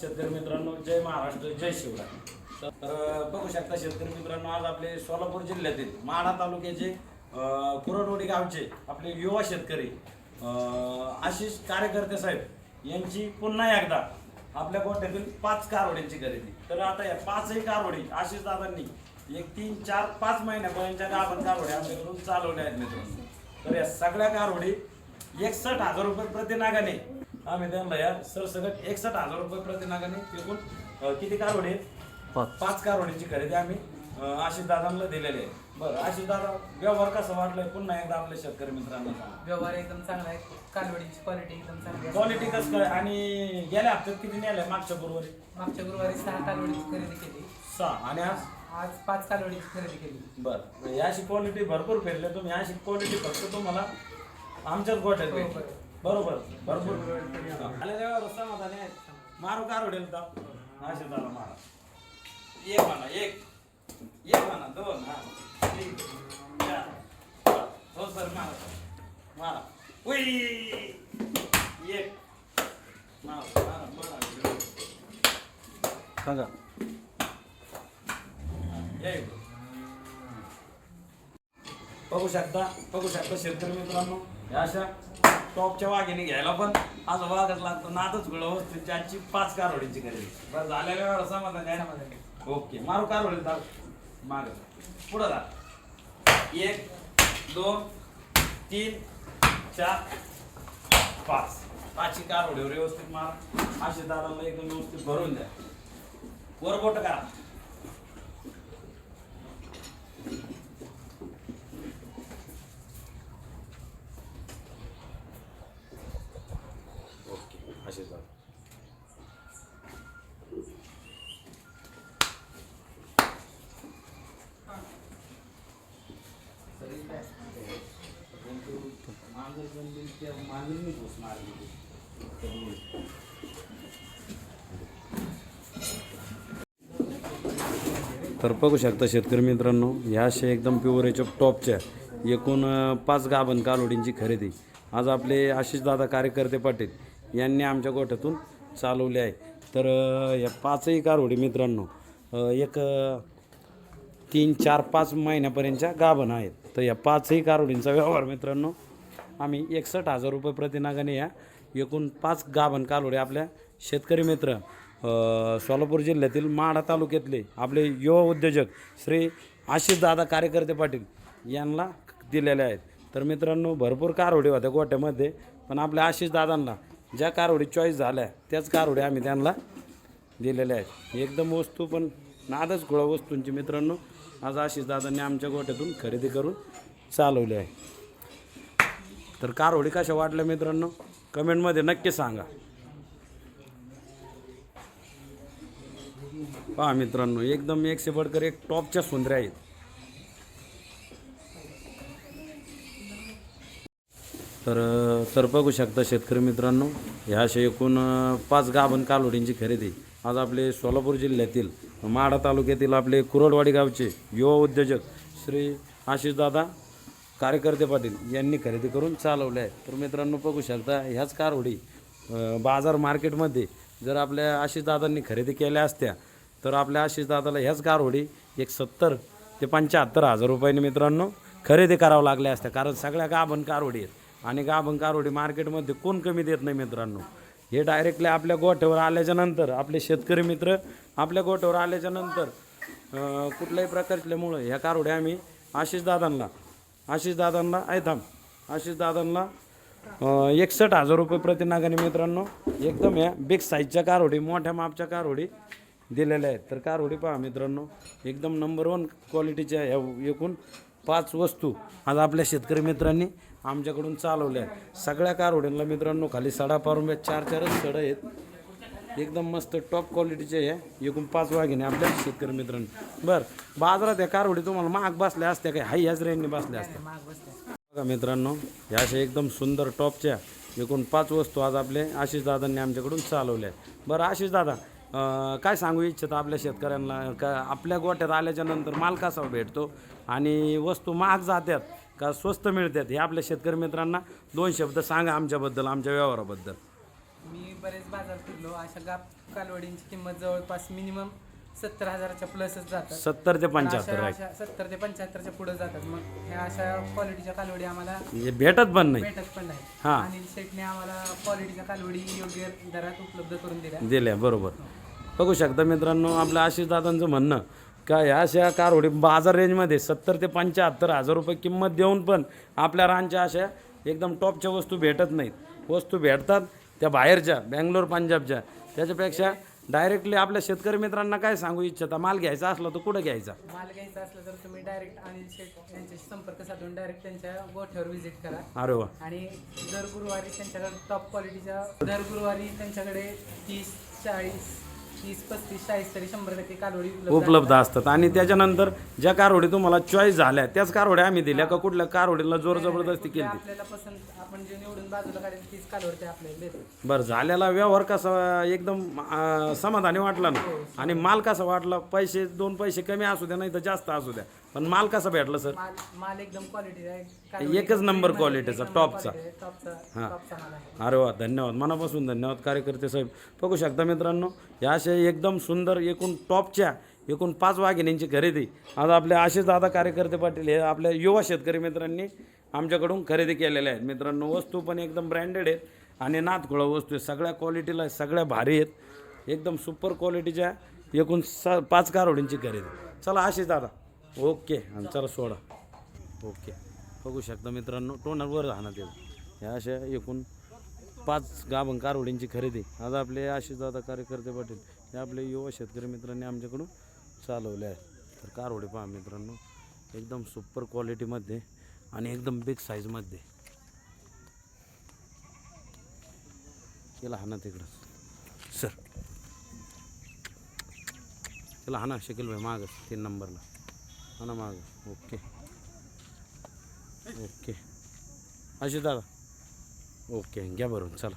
शेतकरी मित्रांनो जय महाराष्ट्र जय शिवराय. तर बघू शकता शेतकरी मित्रांनो आज आपले सोलापूर जिल्ह्यातील माढा तालुक्याचे पुरडवडी गावचे आपले युवा शेतकरी आशिष कार्यकर्ते साहेब यांची पुन्हा एकदा आपल्या गोठ्यातील पाच कारवड्यांची खरेदी. तर आता या पाचही कारवडी आशिष दादांनी एक तीन चार पाच महिन्यापर्यंतच्या गाभण कारवड्या आपल्याकडून चालवल्या आहेत मित्रांनो. तर या सगळ्या कारवडी एकसष्ट हजार रुपये प्रति नागाने आम्ही त्यांना या सरसकट एकसष्ट हजार रुपये प्रति नागाने एकूण किती कारवडे पाच. कारवडीची खरेदी आम्ही आशिष दादांना दिलेली आहे. बरं आशिष दादा व्यवहार कसा वाटलाय? पुन्हा एकदा आपल्या शेतकरी मित्रांना. व्यवहार एकदम चांगला आहे. कालवडीची क्वालिटी एकदम चांगली आहे. क्वालिटी कसं काय? आणि गेल्या हप्त्यात किती नेल्या मागच्या गुरुवारी? मागच्या गुरुवारी सहा कालवडीची खरेदी केली. सहा. आणि आज? आज पाच कालवडीची खरेदी केली. बरं. याची क्वालिटी भरपूर फिरले तुम्ही. याची क्वालिटी फक्त तुम्हाला आमच्याच गोठ्यात हो, भेटेल. बरोबर. बरोबर. भरपूर आले तेव्हा समाधानी मारू कार उडेल तर असे झाला मारा. एक म्हणा एक. एक म्हणा दोन हा. तीन चार. पाच. हो सर मारा मारा. उई! एक. मारा मारा मारा. सांगा. या इकडे. बघू शकता बघू शकता शेतकरी मित्रांनो या अशा टॉपच्या वाघिणी घ्यायला पण आज वाघच लागतो नादच गुळ त्याची पाच कारवडीची खरेदी. बरं झालेल्या वेळा समाधान? आहे. समाधानी. ओके मारू कारवडी दाल माग पुढं जा. एक दोन तीन चार पाच. पाचही कारवडीवर व्यवस्थित मार. असे दादाला एकदम व्यवस्थित भरून द्या. वर बोट करा ओके असे चाल तर बघू शकता शेतकरी मित्रांनो ह्या अशा एकदम प्युअर याच्या टॉपच्या एकूण पाच गाभण कालोडींची खरेदी. आज आपले आशिषदादा कार्यकर्ते पाटील यांनी आमच्या गोठ्यातून चालवले आहे. तर या पाचही कारोडी मित्रांनो एक तीन चार पाच महिन्यापर्यंतच्या गाभण आहेत. तर या पाचही कारोडींचा व्यवहार मित्रांनो आम्ही एकसष्ट हजार रुपये प्रतिनागाने या एकूण पाच गाभण कालोडे आपल्या शेतकरी मित्र सोलापूर जिल्ह्यातील माढा तालुक्यातले आपले युवा उद्योजक श्री आशिषदादा कार्यकर्ते पाटील यांना दिलेले आहेत. तर मित्रांनो भरपूर कारवडी होत्या गोट्यामध्ये पण आपल्या आशिषदादांना ज्या कारवडी चॉईस झाल्या त्याच कारवडी आम्ही त्यांना दिलेल्या आहेत. एकदम वस्तू पण नादच खुळा वस्तूंची मित्रांनो आज आशिषदादांनी आमच्या गोठ्यातून खरेदी करून चालवली आहे. तर कारवडी कशा वाटल्या मित्रांनो? कमेंटमध्ये नक्की सांगा. पहा मित्रांनो एकदम एक सेबडकर एक टॉपच्या सुंदऱ्या आहेत. तर तर बघू शकता शेतकरी मित्रांनो ह्या अशा एकूण पाच गाभण कालोडींची खरेदी. आज आपले सोलापूर जिल्ह्यातील माढा तालुक्यातील आपले कुरडवाडी गावचे युवा उद्योजक श्री आशिषदादा कार्यकर्ते पाटील यांनी खरेदी करून चालवले आहे तर मित्रांनो बघू शकता ह्याच कारवडी बाजार मार्केटमध्ये जर आपल्या आशिषदादांनी खरेदी केल्या असत्या तर आपल्या आशिषदादाला ह्याच कारवडी एक सत्तर ते पंच्याहत्तर हजार रुपयांनी मित्रांनो खरेदी करावं लागल्या असत्या. कारण सगळ्या गाभण कारवडी आहेत. आणि गाभण कारवडी मार्केटमध्ये कोण कमी देत नाही मित्रांनो. हे डायरेक्टली आपल्या गोठ्यावर आल्याच्यानंतर आपले शेतकरी मित्र आपल्या गोठ्यावर आल्याच्यानंतर कुठल्याही प्रकारच्यामुळं ह्या कारवड्या आम्ही आशिष दादांना आशिष दादांना थांब आशिष दादांना एकसष्ट हजार रुपये प्रतिनागाने मित्रांनो एकदम ह्या बिग साईजच्या कारवडी मोठ्या मापच्या कारवडी दिलेल्या आहेत. तर कारवडी पहा मित्रांनो एकदम नंबर वन क्वालिटीच्या ह्या एकूण पाच वस्तू आज आपल्या शेतकरी मित्रांनी आमच्याकडून चालवल्या आहेत. सगळ्या कारवड्यांना मित्रांनो खाली सडा पारून चार चारच सडं आहेत. एकदम मस्त टॉप क्वालिटीचे आहे एकूण पाच वाघिने आपल्या शेतकरी मित्रांनो. बरं बाजारात या कारवडी तुम्हाला महाग बसल्या असत्या काय? हाय ह्याच रेंजने बसल्या असत्या. बघा मित्रांनो ह्या अशा एकदम सुंदर टॉपच्या एकूण पाच वस्तू आज आपले आशिष दादांनी आमच्याकडून चालवल्या आहेत. बरं आशिष दादा काय सांगू इच्छित आपल्या शेतकऱ्यांना? का आपल्या गोट्यात आल्याच्यानंतर माल कसा भेटतो? आणि वस्तू महाग जात्यात का स्वस्त मिळतात हे आपल्या शेतकरी मित्रांना दोन शब्द सांगा आमच्याबद्दल आमच्या व्यवहाराबद्दल. बरेच बाजार फिरलो. अशा गाप कालवडींची किंमत जवळपास मिनिमम सत्तर हजाराच्या प्लसच जातात. सत्तर ते पंच्याहत्तर अशा- राईट अशा सत्तर ते पंच्याहत्तरच्या पुढे जातात. मग ह्या अशा क्वालिटीच्या कालवडी आम्हाला म्हणजे भेटत पण नाही. भेटत पण नाही. हा. अनिल शेटने आम्हाला क्वालिटीच्या कालवडी योग्य दरात उपलब्ध करून दिल्या. दिल्या बरोबर. बघू शकता मित्रांनो आपल्या आशिष दादांचं म्हणणं का ह्या अशा कारवडी बाजार रेंजमध्ये सत्तर ते पंच्याहत्तर हजार रुपये किंमत देऊन पण आपल्या रानच्या अशा एकदम टॉपच्या वस्तू भेटत नाहीत. वस्तू भेटतात त्या बाहेरच्या बँगलोर पंजाबच्या त्याच्यापेक्षा डायरेक्टली आपल्या शेतकरी मित्रांना काय सांगू इच्छिता? माल घ्यायचा असला तर कुठं घ्यायचा? माल घ्यायचा असला तर तुम्ही डायरेक्ट अनिल शेट यांच्याशी संपर्क साधून डायरेक्ट त्यांच्या गोठ्यावर व्हिजिट करा. अरे वा. आणि दर गुरुवारी त्यांच्याकडे टॉप क्वालिटीच्या दर गुरुवारी त्यांच्याकडे तीस चाळीस तीस पस्तीस चाळीस तरी शंभर टक्के कालोडी उपलब्ध असतात. आणि त्याच्यानंतर ज्या कारवडी तुम्हाला चॉईस झाल्या त्याच कारवड्या आम्ही दिल्या का कुठल्या कारवडीला जोर जबरदस्ती केली? आपल्याला पसंत आपण जे निवडून बाजूला काढेल तीच कालोडी ते आपल्याला देतो बरं झालेला व्यवहार कसा एकदम अं, समाधानी वाटला ना? आणि माल कसा वाटला? पैसे दोन पैसे कमी असू द्या नाही तर जास्त असू द्या. पण माल कसा भेटला सर? माल माल एकदम क्वालिटीचा आहे. एकच नंबर क्वालिटीचा टॉपचा आहे अरे वा धन्यवाद. मनापासून धन्यवाद कार्यकर्ते साहेब. बघू शकता मित्रांनो या अशा एकदम सुंदर एकूण टॉपच्या एकूण पाच वाघिणींची खरेदी. आज आपले आशिष दादा कार्यकर्ते पाटील हे आपल्या युवा शेतकरी मित्रांनी आमच्याकडून खरेदी केलेल्या आहेत. मित्रांनो वस्तू पण एकदम ब्रँडेड आहेत आणि नाथखुळा वस्तू आहेत. सगळ्या क्वालिटीला सगळ्या भारी आहेत. एकदम सुपर क्वालिटीच्या एकूण स पाच कारवडींची खरेदी. चला आशिष दादा. ओके आणि चला सोडा. ओके. बघू शकता मित्रांनो टोनरवर राहणार ह्या अशा एकूण पाच गाभण कारवडींची खरेदी. आज आपले आशिष दादा कार्यकर्ते पाटील हे आपले युवा शेतकरी मित्रांनी आमच्याकडून चालवले आहेत. तर कारवडे पहा मित्रांनो एकदम सुपर क्वालिटीमध्ये आणि एकदम बिग साईजमध्ये केला हा ना तिकडं. सर त्याला हा ना शकील भाई मागच तीन नंबरला हा ना माग ओके ओके अशी दादा ओके घ्या भरून चला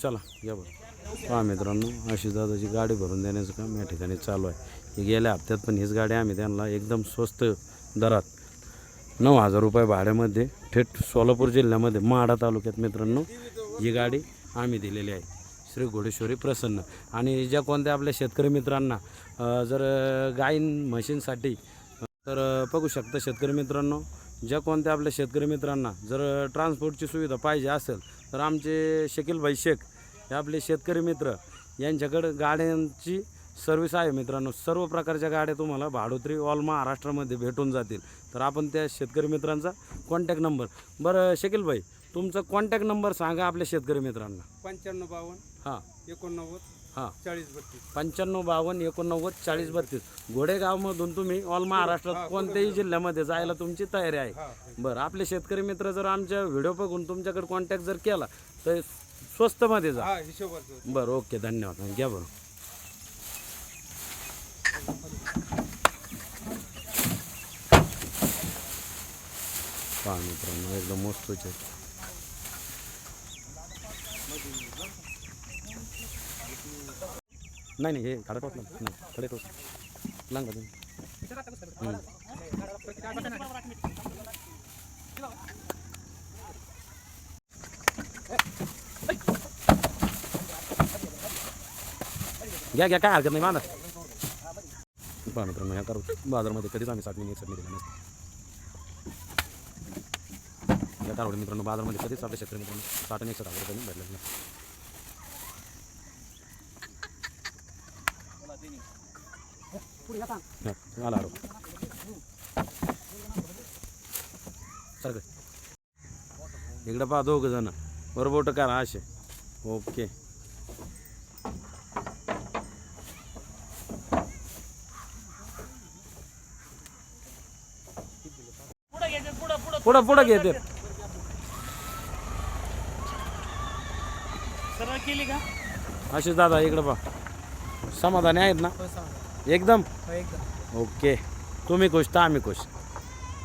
चला घ्या बरं पहा मित्रांनो अशी दादाची गाडी भरून देण्याचं काम या ठिकाणी चालू आहे ही गेल्या हप्त्यात पण हीच गाडी आम्ही त्यांना एकदम स्वस्त दरात नऊ हजार रुपये भाड्यामध्ये थेट सोलापूर जिल्ह्यामध्ये माढा तालुक्यात मित्रांनो ही गाडी आम्ही दिलेली आहे श्री घोडेश्वरी प्रसन्न. आणि ज्या कोणत्या आपल्या शेतकरी मित्रांना जर अ, म्हशींसाठी तर बघू शकता शेतकरी मित्रांनो ज्या कोणत्या आपल्या शेतकरी मित्रांना जर ट्रान्सपोर्टची सुविधा पाहिजे असेल तर आमचे शकीलभाई शेख हे आपले शेतकरी मित्र यांच्याकडं गाड्यांची सर्विस आहे मित्रांनो. सर्व प्रकारच्या गाड्या तुम्हाला भाडोत्री ऑल महाराष्ट्रामध्ये भेटून जातील. तर आपण त्या शेतकरी मित्रांचा कॉन्टॅक्ट नंबर बरं शकीलभाई तुमचा कॉन्टॅक्ट नंबर सांगा आपल्या शेतकरी मित्रांना. पंच्याण्णव बावन्न हां. एकोणनव्वद हां. चाळीस बत्तीस. पंच्याण्णव बावन्न एकोणनव्वद चाळीस बत्तीस. घोडेगावमधून तुम्ही ऑल महाराष्ट्रात कोणत्याही जिल्ह्यामध्ये जायला तुमची तयारी आहे. बरं आपले शेतकरी मित्र जर आमच्या व्हिडिओ बघून तुमच्याकडे कॉन्टॅक्ट जर केला तर स्वस्तमध्ये जा. हा हिशोबाचं बरं ओके धन्यवाद. घ्या बरं. पहा मित्रांनो एकदम मस्तच नाही नाही हे खाडा टोचला नाही. खडे टोच लांगा तुम्ही घ्या घ्या काय हरकत नाही बांधा. पहा मित्रांनो ह्या करू. बाजारमध्ये कधीच आम्ही साठ मिनिट चटणी दिली नसते. या कारवडी मित्रांनो बाजारमध्ये कधीच आपल्या शेतकरी मित्रांनो साठ आणि आवडत नाही रुपयांनी नाही आला. आलो सर इकडं पहा दोघ जण. बरोबर करा असे. ओके. पुढं पुढं घेते आशिष दादा इकडं पहा. समाधानी आहेत ना? हो एकदम? हो एकदम. ओके. तुम्ही खुश तर आम्ही खुश.